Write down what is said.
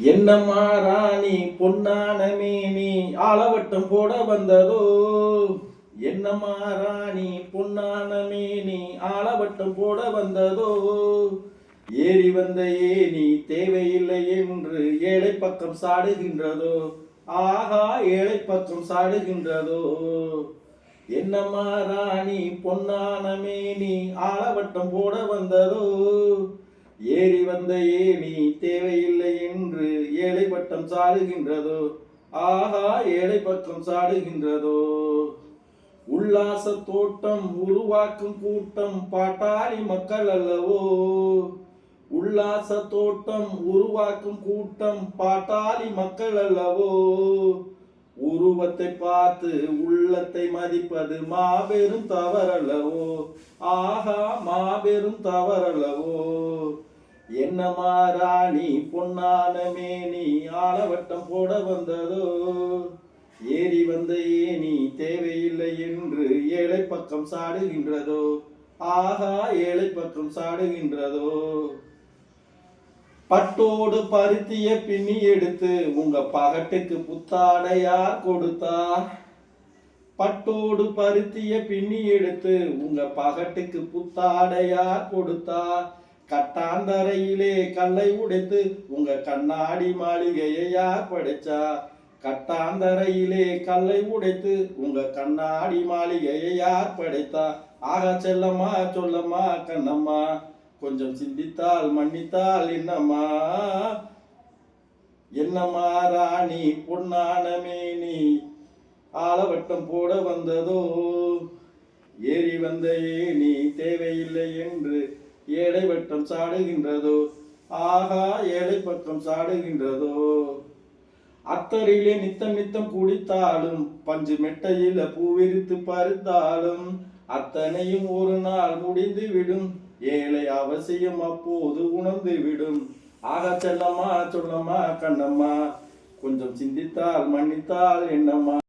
என்னம்மா ராணி பொன்னான மேனி ஆளவட்டம் போட வந்ததோ? என்னம்மா ராணி பொன்னான மேனி ஆளவட்டம் போட வந்ததோ? ஏறி வந்த ஏனி தேவையில்லை என்று ஏழை பக்கம் சாடுகின்றதோ? ஆஹா ஏழை பக்கம் சாடுகின்றதோ? என்னம்மா ராணி பொன்னான மேனி ஆளவட்டம் போட வந்ததோ? ஏறி வந்த ஏனி தேவையில்லை என்று வட்டம் சாடுகின்றதோ? ஆஹா ஏழை பக்கம் சாடுகின்றதோ? உல்லாச தோட்டம் உருவாக்கும் கூட்டம் பாட்டாளி மக்கள் அல்லவோ? உல்லாச தோட்டம் உருவாக்கும் கூட்டம் பாட்டாளி மக்கள் அல்லவோ? உருவத்தை பார்த்து உள்ளத்தை மதிப்பது மாபெரும் தவறல்லவோ ஆஹா மாபெரும் தவறல்லவோ என்ன ராணி பொன்னான மேனி ஆலவட்டம் போட வந்ததோ? ஏறி வந்த ஏனி தேவையில்லை என்று ஏழை பக்கம் சாடுகின்றதோ? ஆஹா ஏழை பக்கம் சாடுகின்றதோ? பட்டோடு பருத்திய பின்னி எடுத்து உங்க பகட்டுக்கு புத்தாடையா கொடுத்தா? பட்டோடு பருத்திய பின்னி எடுத்து உங்க பகட்டுக்கு புத்தாடையா கொடுத்தா? கொடுத்தா கந்தரையிலே கல்லை உடைத்து உங்க கண்ணாடி மாளிகையை யார் படைச்சா? கட்டாந்தரையிலே கல்லை உடைத்து உங்க கண்ணாடி மாளிகையை யார் படைத்தா? ஆகா செல்லம்மா சொல்லம்மா கண்ணம்மா கொஞ்சம் சிந்தித்தால் மன்னித்தால் என்னம்மா? என்னம்மா ராணி பொன்னான மேனி ஆலவட்டம் போட வந்ததோ? ஏறி வந்த ஏனி தேவையில்லை என்று ஏழை வட்டம் சாடுகின்றதோ? ஆகா ஏழை பக்கம் சாடுகின்றதோ? அத்தரிலே நித்தம் நித்தம் குடித்தாலும் பஞ்சு மெட்டையில பூவிரித்து பறித்தாலும் அத்தனையும் ஒரு நாள் முடிந்து விடும். ஏழை அவசியம் அப்போது உணர்ந்து விடும். ஆக செல்லம்மா சொல்லம்மா கண்ணம்மா கொஞ்சம் சிந்தித்தால் மன்னித்தால் என்னம்மா?